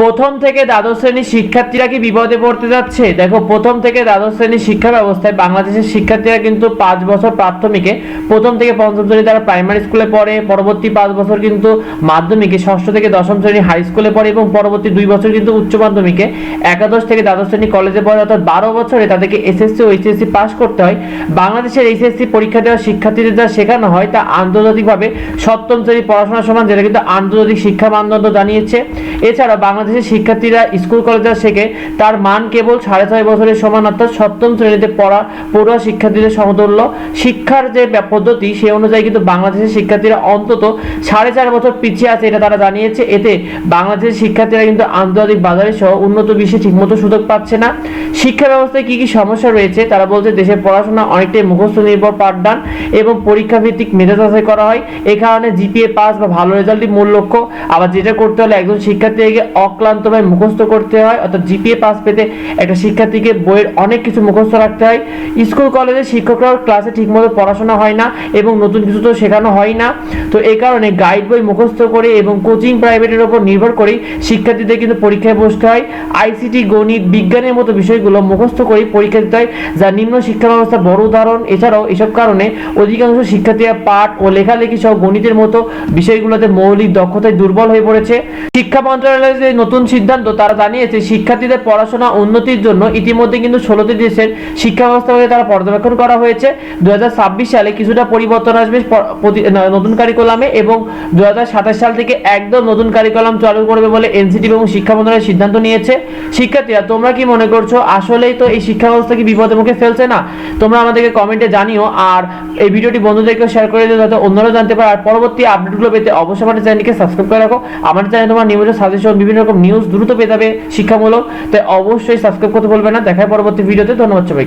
প্রথম থেকে দ্বাদশ শ্রেণির শিক্ষার্থীরা কি বিপদে পড়তে যাচ্ছে? দেখো, প্রথম থেকে দ্বাদশ শ্রেণির শিক্ষা ব্যবস্থায় বাংলাদেশের শিক্ষার্থীরা কিন্তু পাঁচ বছর প্রাথমিকে প্রথম থেকে পঞ্চম শ্রেণি তারা প্রাইমারি স্কুলে পড়ে, পরবর্তী পাঁচ বছর কিন্তু মাধ্যমিকে, ষষ্ঠ থেকে দশম শ্রেণি হাই স্কুলে পড়ে এবং পরবর্তী দুই বছর কিন্তু উচ্চ মাধ্যমিকে। একাদশ থেকে দ্বাদশ শ্রেণি কলেজে পড়ে, অর্থাৎ বারো বছরে তাদেরকে এসএসসি ও এইচএসসি পাস করতে হয়। বাংলাদেশের এইচএসসি পরীক্ষা দেওয়া শিক্ষার্থীদের যা শেখানো হয় তা আন্তর্জাতিকভাবে সপ্তম শ্রেণি পড়াশোনার সমান, যেটা কিন্তু আন্তর্জাতিক শিক্ষা মানদণ্ড জানিয়েছে। এছাড়া বাংলাদেশের শিক্ষার্থীরা স্কুল, কলেজে শেখে তার মান কেবল সাড়ে ছয় বছরের সমান, অর্থাৎ সপ্তম শ্রেণীতে পড়া পড়ুয়া শিক্ষার্থীদের সমতুল্য। শিক্ষার যে পদ্ধতি, সে অনুযায়ী কিন্তু বাংলাদেশের শিক্ষার্থীরা অন্তত সাড়ে চার বছর পিছিয়ে আছে এটা তারা জানিয়েছে। এতে বাংলাদেশের শিক্ষার্থীরা কিন্তু আন্তর্জাতিক বাজারে সহ উন্নত বিশ্বে ঠিকমতো সুযোগ পাচ্ছে না। শিক্ষা ব্যবস্থায় কি কি সমস্যা রয়েছে, তারা বলছে দেশের পড়াশোনা অনেকটাই মুখস্থ, নির্ভর, পাঠদান এবং পরীক্ষা ভিত্তিক মেধা যাচাই করা হয়। এই কারণে জিপিএ পাস বা ভালো রেজাল্টই মূল লক্ষ্য। আবার যেটা করতে হলে একজন শিক্ষার্থীকে অক্লান্তভাবে মুখস্থ করতে হয়, অর্থাৎ জিপিএ পাস পেতে একটা শিক্ষার্থীকে বইয়ের অনেক কিছু মুখস্থ রাখতে হয়। স্কুল, কলেজে শিক্ষকরাও ক্লাসে ঠিকমতো পড়াশোনা হয় না এবং নতুন কিছু তো শেখানো হয় না। তো এই কারণে গাইড বই মুখস্থ করে এবং কোচিং প্রাইভেটের উপর নির্ভর করে শিক্ষার্থীদের কিন্তু পরীক্ষায় বসতে হয়। আইসিটি গণিত, বিজ্ঞানের মতো বিষয়গুলো মুখস্থ করে পরীক্ষা দিতে হয়, যা নিম্ন শিক্ষা ব্যবস্থার বড় উদাহরণ। এছাড়াও এসব কারণে অধিকাংশ শিক্ষার্থীরা পাঠ ও লেখালেখি সহ গণিতের মতো বিষয়গুলোতে মৌলিক দক্ষতায় দুর্বল হয়ে পড়েছে। শিক্ষা মন্ত্রণালয়ের নতুন সিদ্ধান্ত তারা জানিয়েছে, শিক্ষার্থীদের পড়াশোনা উন্নতির জন্য ইতিমধ্যে কিন্তু ষোলোটি দেশের শিক্ষা ব্যবস্থাকে তারা পর্যবেক্ষণ করা হয়েছে। দুহাজার ছাব্বিশ সালে কিছুটা পরিবর্তন আসবে নতুন কারিকুলামে এবং দুহাজার সাতাশ সাল থেকে একদম নতুন কারিকুলাম চালু করবে বলে এনসিটি এবং শিক্ষা মন্ত্রণালয় সিদ্ধান্ত নিয়েছে। শিক্ষার্থীরা, তোমরা কি মনে করছ? আসলেই তো এই শিক্ষা ব্যবস্থা কি বিপদের মুখে ফেলছে না? তোমরা আমাদেরকে কমেন্টে জানিও আর এই ভিডিওটি বন্ধুদেরকেও শেয়ার করে দিও যাতে অন্যরা জানতে পারে। আর পরবর্তী আপডেটগুলো পেতে অবশ্যই আমাদের চ্যানেলকে সাবস্ক্রাইব করে রাখো। আমাদের চ্যানেলে তোমার নিয়মিত সাজেশন বিভিন্ন রকম নিউজ দ্রুত পেয়ে যাবে শিক্ষামূলক। তাই অবশ্যই সাবস্ক্রাইব করতে বলবে না। দেখায় পরবর্তী ভিডিওতে ধন্যবাদ সবাইকে।